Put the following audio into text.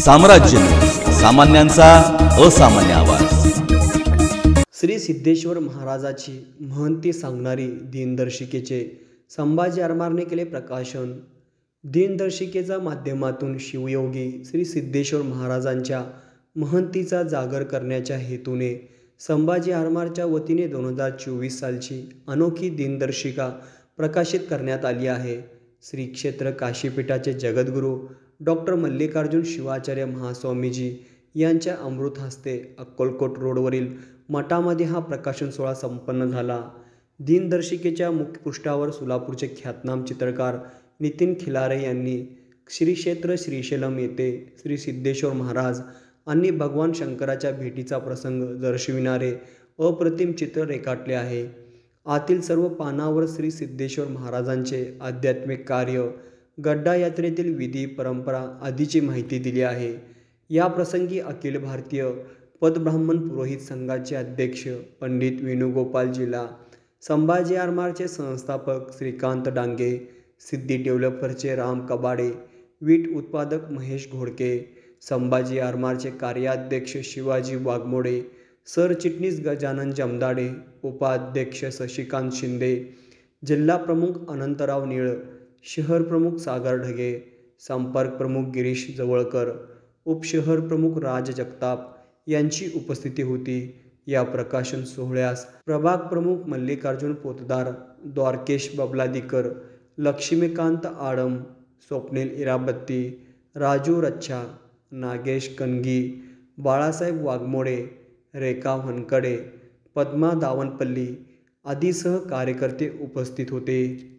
साम्राज्य. सामान्यांचा असामान्य आवाज. श्री सिद्धेश्वर महाराजाची महंती सांगणारी दिनदर्शिकेचे संभाजी आरमारने केले प्रकाशन. दिनदर्शिकेच्या माध्यमातून शिवयोगी श्री सिद्धेश्वर महाराजांच्या महंतीचा जागर करण्याच्या हेतूने संभाजी आरमारच्या वतीने दोन हजार चोवीस सालची अनोखी दिनदर्शिका प्रकाशित करण्यात आली आहे. श्री क्षेत्र काशीपीठाचे जगद्गुरू डॉक्टर मल्लिकार्जुन शिवाचार्य महास्वामीजी यांच्या अमृत हस्ते अक्कलकोट रोडवरील मठामध्ये हा प्रकाशन सोहळा संपन्न झाला. दिनदर्शिकेच्या मुखपृष्ठावर सोलापूरचे ख्यातनाम चित्रकार नितीन खिलारे यांनी श्री क्षेत्र श्रीशैलम येथे श्री सिद्धेश्वर महाराज आणि भगवान शंकराच्या भेटीचा प्रसंग दर्शविणारे अप्रतिम चित्र रेखाटले आहे. आतील सर्व पानावर श्री सिद्धेश्वर महाराजांचे आध्यात्मिक कार्य गड्डा यात्रेतील विधी परंपरा आदीची माहिती दिली आहे. या प्रसंगी अखिल भारतीय पदब्राह्मण पुरोहित संघाचे अध्यक्ष पंडित वेणुगोपाल जिला संभाजी आरमारचे संस्थापक श्रीकांत डांगे सिद्धी डेव्हलपरचे राम कबाडे वीट उत्पादक महेश घोडके संभाजी आरमारचे कार्याध्यक्ष शिवाजी वाघमोडे सरचिटणीस गजानन जमदाडे उपाध्यक्ष शशिकांत शिंदे जिल्हा प्रमुख अनंतराव निळ शहर प्रमुख सागर ढगे संपर्क प्रमुख गिरीश जवळकर उपशहर प्रमुख राज जगताप यांची उपस्थिती होती. या प्रकाशन सोहळ्यास प्रभाग प्रमुख मल्लिकार्जुन पोतदार द्वारकेश बबलादीकर लक्ष्मीकांत आडम स्वप्नील इराबत्ती राजू रच्छा नागेश कनगी बाळासाहेब वाघमोडे रेखा हनकडे पद्मा दावनपल्ली आदीसह कार्यकर्ते उपस्थित होते.